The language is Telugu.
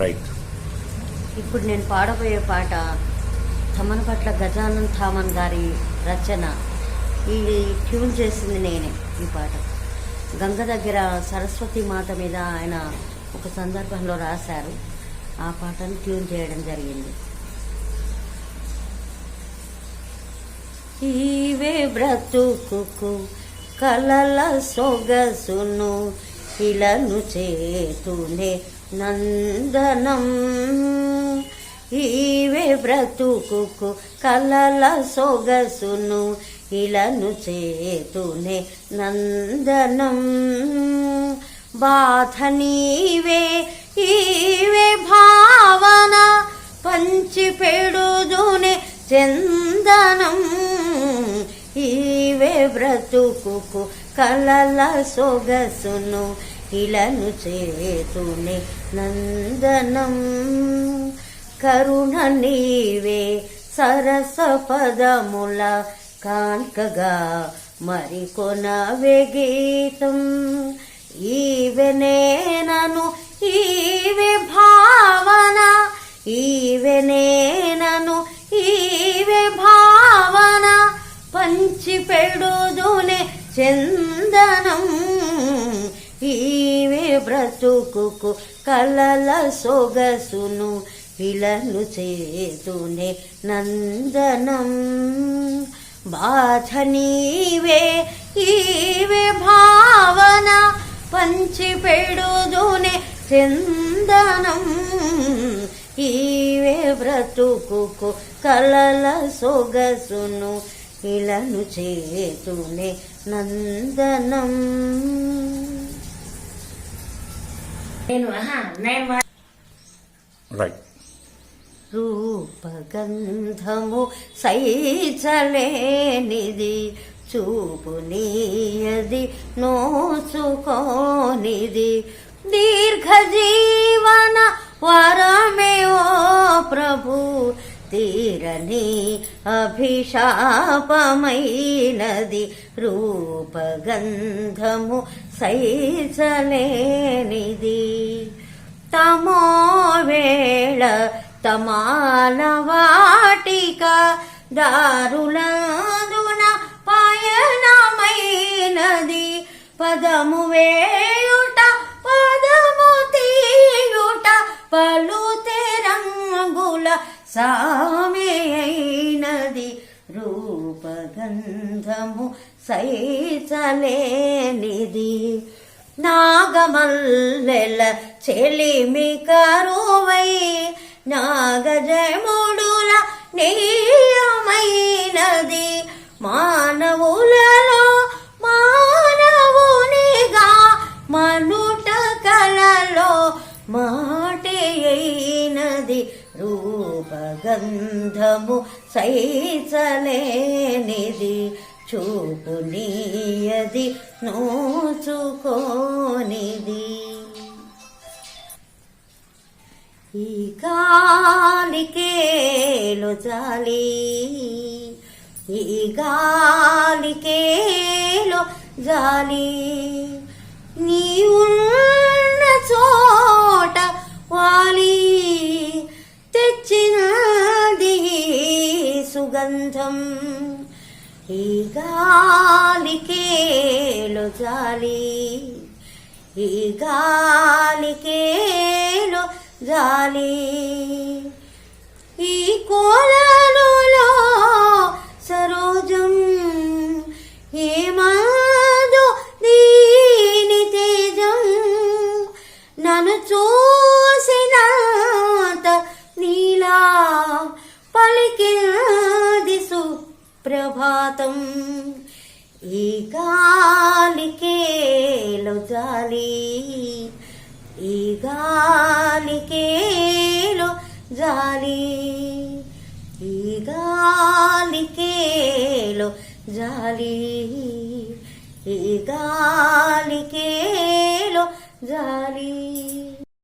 రైట్. ఇప్పుడు నేను పాడబోయే పాట తమనపట్ల గజానన్ థామన్ గారి రచన. ఈ ట్యూన్ చేసింది నేనే ఈ పాట. గంగ దగ్గర సరస్వతి మాత మీద ఆయన ఒక సందర్భంలో రాశారు. ఆ పాటను ట్యూన్ చేయడం జరిగింది. ఈవే బ్రతుకు కలల సొగసును ఇలను చేతునే నందనం. ఈవే బ్రతుకుకు కలల సొగసును ఇలను చేతునే నందనం. బాధ నీవే ఈవే భావన పంచిపెడుదునే చందనం. ఈవే బ్రతుకుకు కలల సొగసును ఇలను చేతునే నందనం. కరుణ నీవే సరస పదముల కాన్కగా మరికొనవే గీతం. ఈవెనేనను ఈవె భావన. ఈవెనేనను ఈవె భావన. పంచిపెడుదునే చందనం. ఈవె బ్రతుకుకు కలల సొగసును ఇలను చేతునే నందనం. బాధ నీవే భావన పంచిపెడుదునే చందనం. ఈవే బ్రతుకుకు కలల సొగసును ఇలను చేతునే నందనం. నేను నేను రైట్ రూపగంధము సైచలేనిది చూపు నీయది నోచుకోనిది దీర్ఘజీవన తీరని అభిషాపమైనది రూపగంధము సైచలేనిది తమో వేళ తమాల వాటిక దారులందున పయనమైనది. పదము వేయుట పదము తీయుట పలు తెరంగుల సా రూపగంధము సైచలేనిది నాగమల్లెల చెలిమి కరువై నాగజముడుల నీయమైనది. మా అయినది రూపగంధము సైచలేనిది. చూపు నీయది నోచుకోనిది. ఈ గాలికేలు జాలి ఈ గాలికేలు జాలి. నీ ఈ గాలికేలో జాలి ఈ గాలికేలో జాలి. ఈ కోలా ప్రభాతం ఈ గాలికేలో జాలి ఈ గాలికేలో జాలి ఈ గాలికేలో జాలి ఈ గాలికేలో జాలి